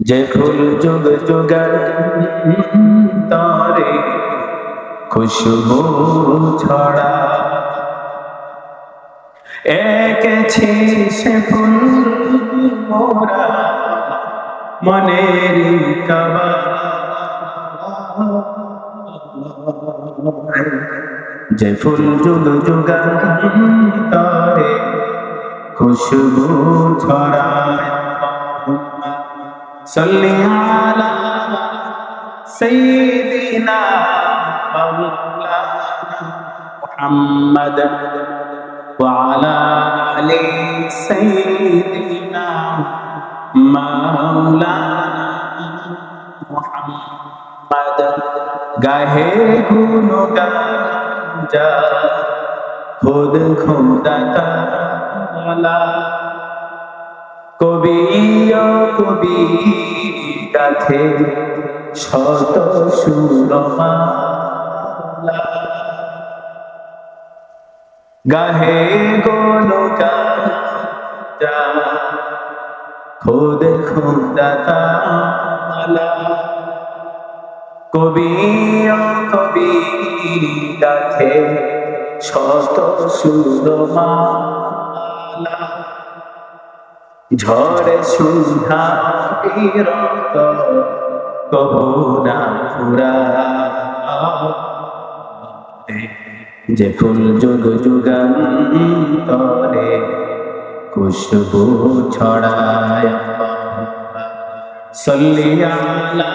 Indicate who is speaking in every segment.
Speaker 1: যে ফুল যুগ যুগার তরে খুশবু ছড়া। একেছি সে ফুল মোরা মনের কবা। যে ফুল যুগ যুগার তরে খুশবু ছড়ায় صلي على سيدنا مولانا محمد وعلى آل سيدنا مولانا محمد গাহে গুণ গাঞ্জা খুদ খুদা তালা কবি কবি গাথে শত সুরমালা গাহে গোলকা খোদ খোদা তালা কবি কবি গাথে শত সুরমালা ঝড়ে সুধা বিরত কবুনা ফুরা। যে ফুল যুগ যুগান্তরে খুশবু ছড়ায় সল্লি আলা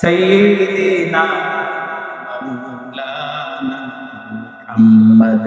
Speaker 1: সাইয়্যিদিনা মাওলানা মুহাম্মদ।